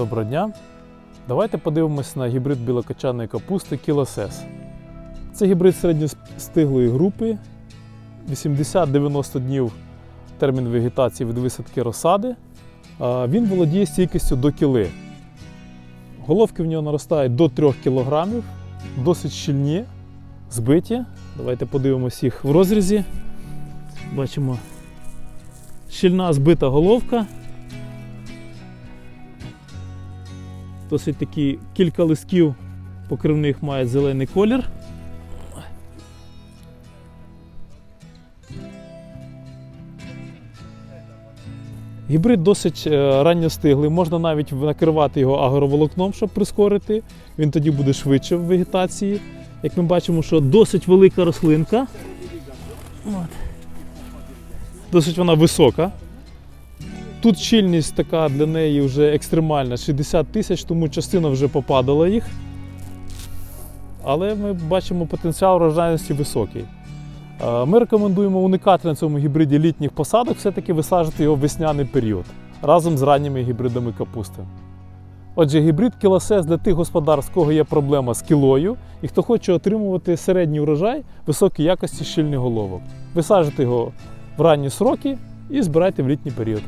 Доброго дня! Давайте подивимось на гібрид білокочанної капусти Кілосес. Це гібрид середньостиглої групи. 80-90 днів термін вегетації від висадки розсади. Він володіє стійкістю до кіли. Головки в нього наростають до 3 кг, досить щільні, збиті. Давайте подивимось їх в розрізі. Бачимо щільна збита головка. Досить такі кілька листків покривних мають зелений колір. Гібрид досить е, ранньостиглий, можна навіть накривати його агроволокном, щоб прискорити. Він тоді буде швидше в вегетації. Як ми бачимо, що досить велика рослинка. Досить вона висока. Тут щільність така для неї вже екстремальна 60 тисяч, тому частина вже попадала їх. Але ми бачимо потенціал врожайності високий. Е, Ми рекомендуємо уникати на цьому гібриді літніх посадок, все-таки висаджувати його в весняний період разом з ранніми гібридами капусти. Отже, гібрид кілосес для тих господарств, кого є проблема з кілою, і хто хоче отримувати середній урожай високої якості щільних головок. Висаджуйте його в ранні сроки і збирайте в літній період.